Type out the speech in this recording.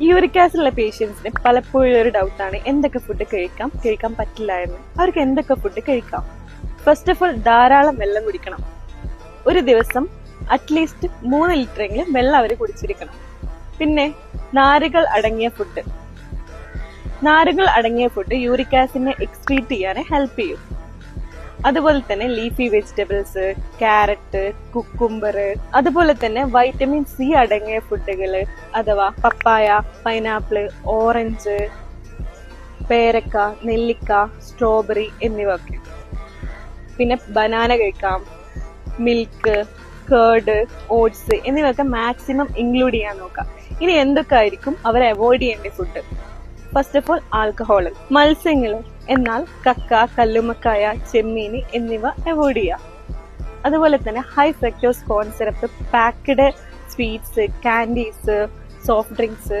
Uric ആസിഡുള്ള പേഷ്യൻസിന് പലപ്പോഴും ഒരു ഡൗട്ട് ആണ്. എന്തൊക്കെ ഫുഡ് കഴിക്കാം? കഴിക്കാൻ പറ്റില്ല എന്ന് അവർക്ക് എന്തൊക്കെ ഫുഡ് കഴിക്കാം? ഫസ്റ്റ് ഓഫ് ഓൾ ധാരാളം വെള്ളം കുടിക്കണം. ഒരു ദിവസം അറ്റ്ലീസ്റ്റ് മൂന്ന് ലിറ്ററെങ്കിലും വെള്ളം അവർ കുടിച്ചിരിക്കണം. പിന്നെ നാരുകൾ അടങ്ങിയ ഫുഡ് നാരുകൾ അടങ്ങിയ ഫുഡ് യൂറിക് ആസിഡിനെ എക്സ്ക്രീറ്റ് ചെയ്യാൻ ഹെൽപ്പ് ചെയ്യും. അതുപോലെ തന്നെ ലീഫി വെജിറ്റബിൾസ് ക്യാരറ്റ് കുക്കുംബർ അതുപോലെ തന്നെ വൈറ്റമിൻ സി അടങ്ങിയ ഫുഡുകൾ അഥവാ പപ്പായ പൈനാപ്പിൾ ഓറഞ്ച് പേരക്ക നെല്ലിക്ക സ്ട്രോബെറി എന്നിവ ഒക്കെ പിന്നെ ബനാന കഴിക്കാം മിൽക്ക് കേർഡ് ഓട്സ് എന്നിവയൊക്കെ മാക്സിമം ഇൻക്ലൂഡ് ചെയ്യാൻ നോക്കാം. ഇനി എന്തൊക്കെ ആയിരിക്കും? അവർ അവോയ്ഡ് ചെയ്യേണ്ട food first of all alcohol മത്സ്യങ്ങൾ. എന്നാൽ കക്ക കല്ലുമക്കായ ചെമ്മീന് എന്നിവ അവോയ്ഡ് ചെയ്യാം. അതുപോലെ തന്നെ high fructose concept syrup packed sweets candies soft drinks